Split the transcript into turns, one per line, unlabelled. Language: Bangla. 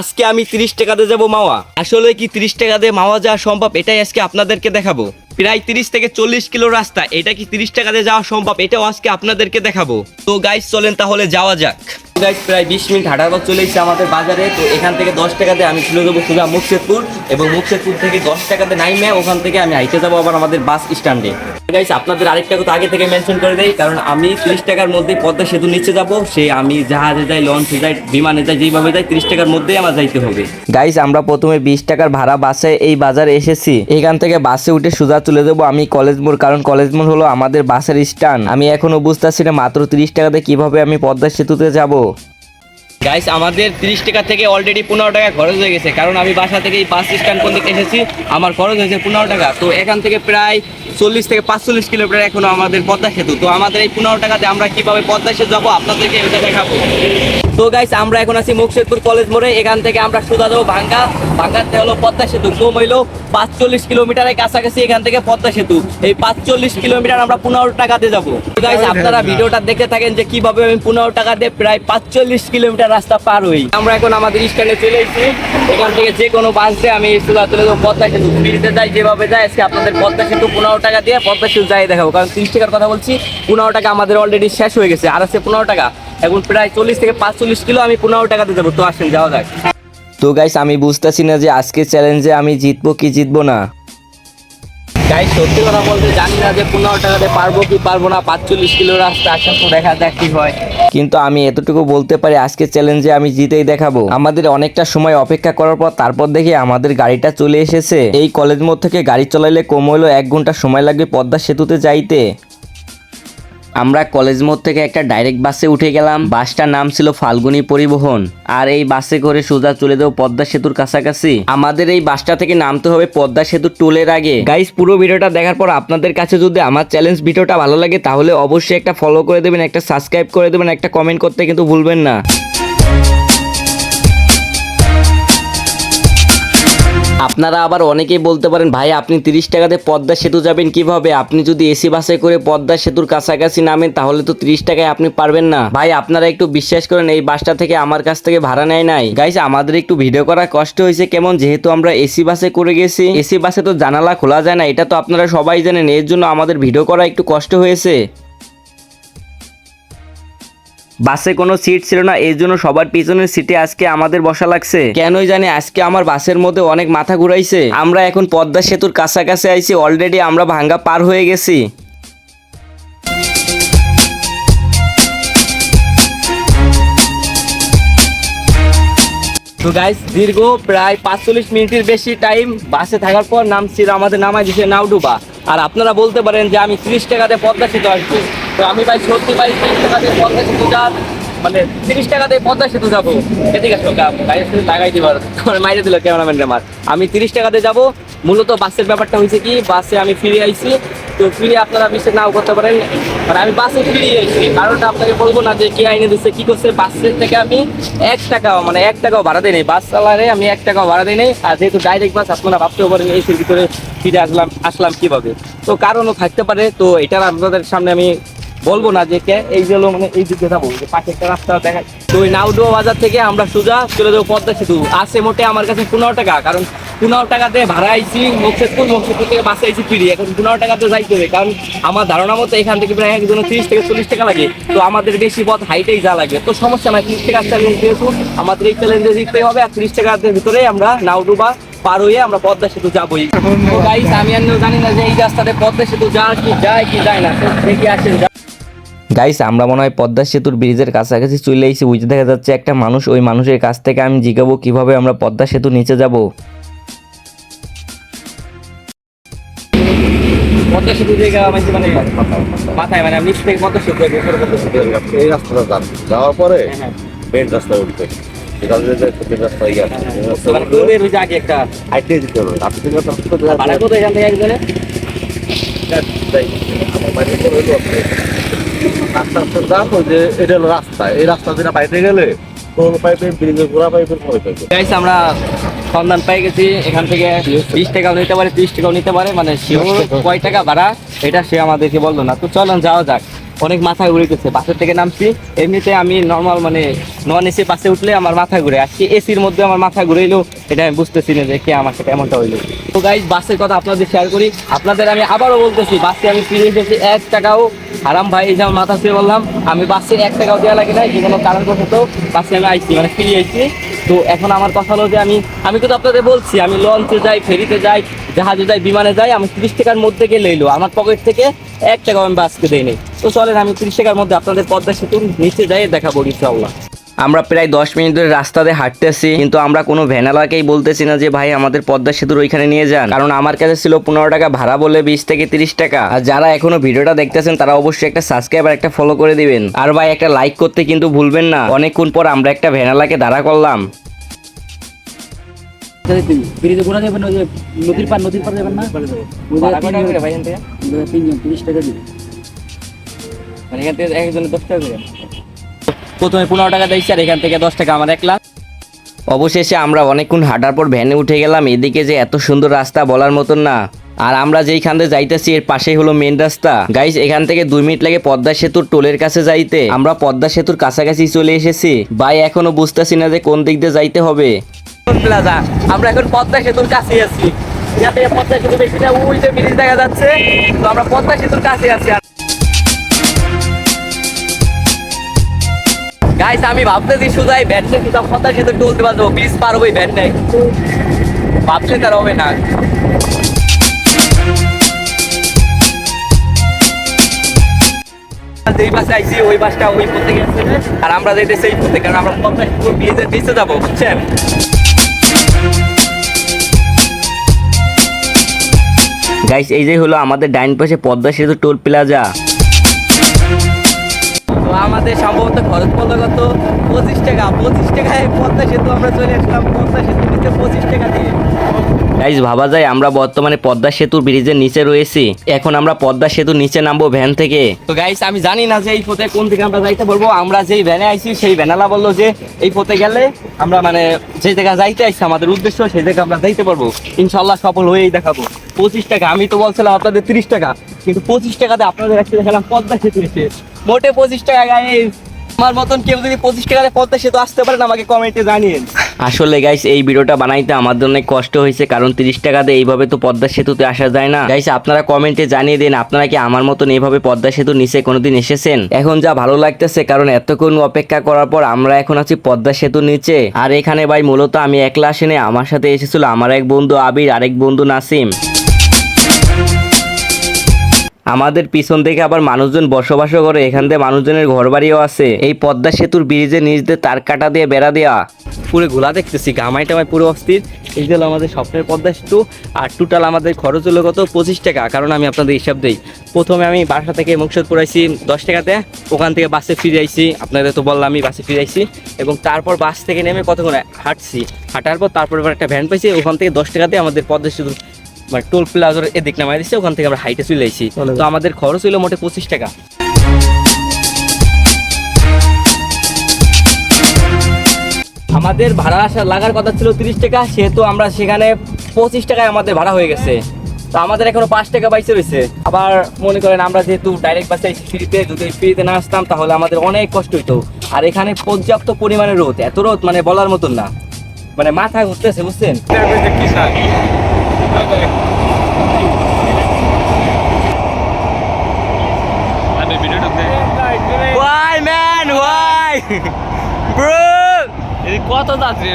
আজকে আমি তিরিশ টাকাতে যাব মাওয়া। আসলে কি তিরিশ টাকাতে মাওয়া যাওয়া সম্ভব? এটাই আজকে আপনাদেরকে দেখাবো। প্রায় তিরিশ থেকে চল্লিশ কিলো রাস্তা। এটা কি তিরিশ টাকাতে যাওয়া সম্ভব? এটাও আজকে আপনাদেরকে দেখাবো। তো গাইস চলেন তাহলে যাওয়া যাক। গাইস প্রায় বিশ মিনিট হাঁটার পর চলে এসেছে আমাদের বাজারে। তো এখান থেকে দশ টাকাতে আমি চলে যাব সোজা মুকশেদপুর এবং মুকশেদপুর থেকে দশ টাকাতে নাইমে, ওখান থেকে আমি হাইটে যাব আবার আমাদের বাস স্ট্যান্ডে। গাইস আপনাদের আরেকটা কথা আগে থেকে মেনশন করে দেই, কারণ আমি তিরিশ টাকার মধ্যে পদ্মা সেতু নিচে যাব। সে আমি জাহাজে যাই লঞ্চে যাই, বিমানে যাই, যেইভাবে যাই, তিরিশ টাকার মধ্যেই আমার যাইতে হবে।
গাইস আমরা প্রথমে বিশ টাকার ভাড়া বাসে এই বাজারে এসেছি। এখান থেকে বাসে উঠে সোজা চলে যাব আমি কলেজ মোড়, কারণ কলেজ মোড় হলো আমাদের বাসের স্ট্যান্ড। আমি এখনও বুঝতে বুঝতেছি না মাত্র তিরিশ টাকাতে কীভাবে আমি পদ্মা সেতুতে যাব।
গাইস আমাদের তিরিশ টাকা থেকে অলরেডি পনেরো টাকা খরচ হয়ে গেছে। কারণ আমি বাসা থেকে এই বাস স্ট্যান্ড পর্যন্ত এসেছি, আমার খরচ হয়েছে পনেরো টাকা। তো এখান থেকে প্রায় চল্লিশ থেকে পাঁচচল্লিশ কিলোমিটার এখনও আমাদের পদ্মা সেতু। তো আমাদের এই পনেরো টাকাতে আমরা কীভাবে পদ্মা সেতু যাব, আপনাদেরকে এটা দেখাবো। তো গাইস আমরা এখন আছি মুকশেদপুর কলেজ মোড়ে। এখান থেকে আমরা সোজা যাব ভাঙ্গা। ভাঙ্গাতে হলো পদ্মা সেতু। কম হইল পাঁচচল্লিশ কিলোমিটারের কাছাকাছি এখান থেকে পদ্মা সেতু। এই পাঁচচল্লিশ কিলোমিটার আমরা পনেরো টাকাতে যাব। গাইস আপনারা ভিডিওটা দেখতে থাকেন যে কীভাবে আমি পনেরো টাকাতে প্রায় পাঁচচল্লিশ কিলোমিটার রাস্তা পার হই। আমরা এখন আমাদের স্ট্যান্ডে চলে এসেছি। এখান থেকে যে কোনো বাস দিয়ে আমি সোজা চলে যাব। পদ্মা সেতু। ফ্রিতে যাই যেভাবে যাই আজকে আপনাদের পদ্মা সেতু পনেরো টাকা দিয়ে পদ্মা সেতু যাই দেখাবো। কারণ তিরিশ টাকার কথা বলছি পনেরো টাকা আমাদের অলরেডি শেষ হয়ে গেছে। আর আছে পনেরো টাকা। এখন প্রায় চল্লিশ থেকে পাঁচচল্লিশ কিলো আমি পনেরো টাকাতে যাব তো আসেন যাওয়া যাক।
তো গাইস আমি বুঝতেছি না যে আজকে চ্যালেঞ্জে আমি জিতবো কি জিতবো না।
গাই সত্যি কথা বলতে জানি না যে পনেরো টাকাতে পারব কি পারব না পাঁচচল্লিশ কিলো রাস্তা আসার তো দেখা যাক কি হয়।
কিন্তু আমি এতটুকু বলতে পারি আজকে চ্যালেঞ্জে আমি জিতেই দেখাবো। আমাদের অনেকটা সময় অপেক্ষা করার পর তারপর দেখি আমাদের গাড়িটা চলে এসেছে। এই কলেজ মোড় থেকে গাড়ি চালাইলে কম হইল এক ঘণ্টা সময় লাগবে পদ্মা সেতুতে যাইতে। আমরা কলেজ মোড় থেকে একটা ডাইরেক্ট বাসে উঠে গেলাম। বাসটার নাম ছিল ফাল্গুনী পরিবহন। আর এই বাসে করে সোজা চলে দেবো পদ্মা সেতুর কাছাকাছি। আমাদের এই বাসটা থেকে নামতে হবে পদ্মা সেতু টোলের আগে। গাইস পুরো ভিডিওটা দেখার পর আপনাদের কাছে যদি আমার চ্যালেঞ্জ ভিডিওটা ভালো লাগে, তাহলে অবশ্যই একটা ফলো করে দেবেন, একটা সাবস্ক্রাইব করে দেবেন, একটা কমেন্ট করতে কিন্তু ভুলবেন না। আপনারা আবার অনেকেই বলতে পারেন, ভাই, আপনি তিরিশ টাকাতে পদ্মা সেতু যাবেন কীভাবে? আপনি যদি এসি বাসে করে পদ্মা সেতুর কাছাকাছি নামেন, তাহলে তো তিরিশ টাকায় আপনি পারবেন না। ভাই, আপনারা একটু বিশ্বাস করেন, এই বাসটা থেকে আমার কাছ থেকে ভাড়া নেয় নাই। গাইস আমাদের একটু ভিডিও করা কষ্ট হয়েছে, কেমন? যেহেতু আমরা এসি বাসে করে গেছি, এসি বাসে তো জানালা খোলা যায় না, এটা তো আপনারা সবাই জানেন, এর জন্য আমাদের ভিডিও করা একটু কষ্ট হয়েছে। বাসে কোনো সিট ছিল না, এই জন্য সবার পিছনের সিটে আজকে আমাদের বসা লাগছে। কেনই জানি আজকে আমার বাসের মধ্যে অনেক মাথা ঘুরাইছে। আমরা এখন পদ্মা সেতুর কাছাকাছি আইছি অলরেডি আমরা ভাঙ্গা পার হয়ে গেছি।
তো গাইস দীর্ঘ প্রায় পাঁচচল্লিশ মিনিটের বেশি টাইম বাসে থাকার পর নামছি আমাদের নামায় দিছে নাউডুবা আর আপনারা বলতে পারেন যে আমি ত্রিশ টাকাতে পদ্মা সেতু আসব তো আমি ভাই সত্যি ভাই ত্রিশ টাকাতে পদ্মা সেতু যা মানে তিরিশ টাকাতে পদ্মা সেতু যাব। মাইরে দিল ক্যামেরাম্যান আমার আমি তিরিশ টাকাতে যাব। মূলত বাসের ব্যাপারটা হয়েছে কি, বাসে আমি ফিরে আইছি। তো ফিরে আপনারা বিশ্বাস নাও করতে পারেন। মানে আমি বাসে ফিরে আইছি। কারণটা আপনাকে বলব না যে কি আইনে দিচ্ছে কি করছে। বাসের থেকে আমি এক টাকাও মানে এক টাকাও ভাড়া দিই নাই। বাস চালারে আমি এক টাকাও ভাড়া দিই নাই। আর যেহেতু ডাইরেক্ট বাস, আপনারা ভাবতেও পারেন এসির ভিতরে ফিরে আসলাম আসলাম কীভাবে। তো কারণও থাকতে পারে। তো এটা আপনাদের সামনে আমি বলব না যে কে, এই যে মানে এই দিকে যাব, যে পাশে একটা রাস্তা দেখা তো ওই নাউডুয়া বাজার থেকে আমরা সোজা চলে যাব পদ্মা সেতু। আছে মোটে আমার কাছে পনেরো টাকা, কারণ পনেরো টাকাতে ভাড়া আইছি মুকশেদপুর মুকশেদপুর থেকে বাসে আইছি ফিরি। এখন পনেরো টাকাতে যাইতে হবে, কারণ আমার ধারণা মতো এখান থেকে প্রায় একজন তিরিশ থেকে চল্লিশ টাকা লাগে। তো আমাদের বেশি পথ হাইটেই যা লাগবে। তো সমস্যা নাই, তিরিশ টাকা চ্যালেঞ্জ যেহেতু আমাদের এই চ্যালেঞ্জে জিততে হবে, আর তিরিশ টাকার ভিতরে আমরা নাউডুবা পার হয়ে আমরা পদ্মা সেতু যাবোই। গাইস আমি আর জানি না যে এই রাস্তাতে পদ্মা সেতু যায় কি যায় কি যায় না দেখি আসেন।
গাইস আমরা মনে হয় পদ্মা সেতুর ব্রিজের কাছাকাছি চলে এসেছি। বুঝতে দেখা যাচ্ছে একটা মানুষ ওই মানুষের কাছ থেকে আমি জিজ্ঞাবো কীভাবে আমরা পদ্মা সেতু নিচে যাব।
পদ্মা সেতু থেকে মানে মাথায় মানে নিচ থেকে পদ্মা সেতু
এই রাস্তাটা যান। যাওয়ার পরে রাস্তা উঠবে।
একটা
হাইটে যেতে হবে আপনি থেকে তো আসতে তো
ভাড়া কত এখান থেকে একজনে
আমার বাড়ির তো হইল আপনি। রাস্তা রাস্তা ওই যে এটা হলো রাস্তা। এই রাস্তা দিয়ে বাইরে গেলে কোন পাইপে ব্রিজের গোড়া পাইপের পরে পাইবে।
গাইস আমরা সন্ধান পাই গেছি। এখান থেকে বিশ টাকাও নিতে পারে ত্রিশ টাকাও নিতে পারে মানে শিওর কয় টাকা ভাড়া এটা সে আমাদেরকে বলল না। তো চলুন যাওয়া যাক। অনেক মাথা ঘুরিতেছে বাসের থেকে নামছি। এমনিতে আমি নর্মাল মানে নন এসি বাসে উঠলে আমার মাথা ঘুরে। আজকে এসির মধ্যে আমার মাথা ঘুরাইলো এটা আমি বুঝতেছি না যে কে আমার সাথে এমনটা হইল। তো গাইজ বাসের কথা আপনাদের শেয়ার করি। আপনাদের আমি আবারও বলতেছি বাসে আমি ফিরে এসেছি এক টাকাও হারাম ভাই, এই যে আমার মাথা শুয়ে বললাম, আমি বাসে এক টাকাও দেওয়া লাগে না যে কোনো কারণ তো বাসে আমি আইছি মানে ফিরে আইছি। তো এখন আমার কথা হলো যে আমি আমি কিন্তু আপনাদের বলছি, আমি লঞ্চে যাই, ফেরিতে যাই, জাহাজে যাই, বিমানে যাই, আমি তিরিশ টাকার মধ্যে গেলে এলো। আমার পকেট থেকে এক টাকাও আমি বাসকে দেয়নি তো চলেন, আমি তিরিশ টাকার মধ্যে আপনাদের পদ্মা সেতুর নিচে যাই, দেখাবো ইনশাআল্লাহ।
আমরা প্রায় দশ মিনিট ধরে রাস্তাতে হাঁটতেছি কিন্তু আমরা কোনো ভ্যানালাকেই বলতেছি না যে ভাই আমাদের পদ্মা সেতুর ওইখানে নিয়ে যান। কারণ আমার কাছে ছিল পনেরো টাকা ভাড়া বলে বিশ থেকে তিরিশ টাকা। আর যারা এখনও ভিডিওটা দেখতেছেন তারা অবশ্যই একটা সাবস্ক্রাইব আর একটা ফলো করে দিবেন। আর ভাই একটা লাইক করতে কিন্তু ভুলবেন না। অনেকক্ষণ পর আমরা একটা ভ্যানালাকে দাঁড়া করলাম।
ব্রিজে ঘোরা যাবেন ওই যে নদীর পার নদীর পার যাবেন না? ওই
ভাড়া
জায়গায়
কয় টাকা করে
তিনজন-
ভাই এখান থেকে?
ওই জায়গায় তিনজন তিরিশ টাকা দিবে।
মানে এখান থেকে একজনের দশ টাকা করে। প্রথমে পনেরো টাকা দিয়েছি আর এখান থেকে দশ টাকা আমার এক লাখ।
অবশেষে আমরা অনেকক্ষণ হাঁটার পর ভ্যানে উঠে গেলাম এদিকে যে এত সুন্দর রাস্তা বলার মতন না। আর আমরা যেইখান দিয়ে যাইতেছি এর পাশেই হলো মেন রাস্তা। গাইস এখান থেকে দুই মিনিট লাগে পদ্মা সেতুর টোলের কাছে যাইতে। আমরা পদ্মা সেতুর কাছাকাছি চলে এসেছি। ভাই এখনও বুঝতেছি না যে কোন দিক দিয়ে যাইতে হবে।
প্লাজা আমরা এখন পদ্মা সেতুর কাছে আছি। পদ্মা সেতু বেশি না ওই ব্রিজ দেখা যাচ্ছে। তো আমরা পদ্মা সেতুর কাছে আছি গাইস আমি ভাবতেছি শুধু এই ভ্যান নিয়ে শুধু পদ্মা সেতু তুলতে পারব? ব্রিজ পার হব ভ্যান নেই ভাবলে তার হবে না। যেই বাসে আইছি, ওই বাসটা ওই পথে গেছে। আর আমরা যাইতেছি এই পথে, কারণ আমরা ব্রিজের নিচে যাব, বুঝছেন?
গাইস এই যে হলো আমাদের ডাইন পাশে পদ্মা সেতু টোল প্লাজা।
তো আমাদের সম্ভবত খরচ পড়ল কত পঁচিশ টাকা পঁচিশ টাকায় পদ্মা সেতু আমরা চলে আসলাম পদ্মা সেতু নিচে পঁচিশ টাকা দিয়ে।
গাইস ভাবা যায় আমরা বর্তমানে পদ্মা সেতুর ব্রিজের নিচে রয়েছি। এখন আমরা পদ্মা সেতুর নিচে নামবো ভ্যান থেকে।
তো গাইস আমি জানি না যে এই পথে কোন দিকে আমরা যাইতে পারব আমরা যেই ভ্যানে আইছি সেই ভ্যানালা বলল যে এই পথে গেলে আমরা মানে যে জায়গা যাইতে আইছি আমাদের উদ্দেশ্য সেই জায়গা আমরা যাইতে পারব। ইনশাল্লাহ সফল হয়েই দেখাবো। পঁচিশ টাকা আমি তো বলছিলাম আপনাদের তিরিশ টাকা কিন্তু পঁচিশ টাকাতে আপনাদের একটা দেখালাম পদ্মা সেতু এসে। মোটে পঁচিশ টাকা গাইস। আমার মতন কেউ যদি পঁচিশ টাকাতে পদ্মা সেতু আসতে পারেন আমাকে কমেন্টে জানিয়েন
আসলে গাইস, এই ভিডিওটা বানাইতে জন্য অনেক কষ্ট হয়েছে, কারণ তিরিশ টাকা দিয়ে এইভাবে তো পদ্মা সেতুতে আসা যায় না। গাইস, আপনারা কমেন্টে জানিয়ে দিন, আপনারা কি আমার মতন এইভাবে পদ্মা সেতুর নিচে কোনোদিন এসেছেন? এখন যা ভালো লাগতেছে, কারণ এতক্ষণ অপেক্ষা করার পর আমরা এখন আছি পদ্মা সেতুর নিচে। আর এখানে ভাই, মূলত আমি একলা আসেনি, আমার সাথে এসেছিল আমার এক বন্ধু আবির, আরেক বন্ধু নাসিম। আমাদের পিছন থেকে আবার মানুষজন বসবাসও করে, এখান থেকে মানুষজনের ঘর বাড়িও আছে। এই পদ্মা সেতুর ব্রিজের নিচ দিয়ে তার কাটা দিয়ে বেড়া দেওয়া
পুরো ঘোলা দেখতেছি, গামাই টামাই পুরো অস্থির। এই হলো আমাদের স্বপ্নের পদ্মা সেতু, আর টোটাল আমাদের খরচ হলো কত? পঁচিশ টাকা, কারণ আমি আপনাদের হিসাব দিই। প্রথমে আমি বাসা থেকে মুকসদপুর আইছি দশ টাকাতে, ওখান থেকে বাসে ফিরে আইছি, আপনাদের তো বললাম আমি বাসে ফিরে আইছি, এবং তারপর বাস থেকে নেমে কতক্ষণ হাঁটছি। হাঁটার পর তারপর একটা ভ্যান পাইছি, ওখান থেকে দশ টাকাতে আমাদের পদ্মা সেতু মানে টোল প্লাজার এদিক নামাই দিচ্ছে ওখান থেকে আমরা হাইটে চলে আইছি। তো আমাদের খরচ হলো মোটে পঁচিশ টাকা। আমাদের ভাড়া আসা লাগার কথা ছিল তিরিশ টাকা সেহেতু আমরা সেখানে পঁচিশ টাকায় আমাদের ভাড়া হয়ে গেছে। তো আমাদের এখনও পাঁচ টাকা বাইসে রয়েছে আবার মনে করেন আমরা যেহেতু ডাইরেক্ট বাসে ফ্রিতে যদি ফ্রিতে না আসতাম তাহলে আমাদের অনেক কষ্ট হইতো। আর এখানে পর্যাপ্ত পরিমাণে রোদ এত রোদ মানে বলার মতন না। মানে মাথা ঘুরতেছে বুঝছেন? Why man? Why? Bro!
কত যাত্রী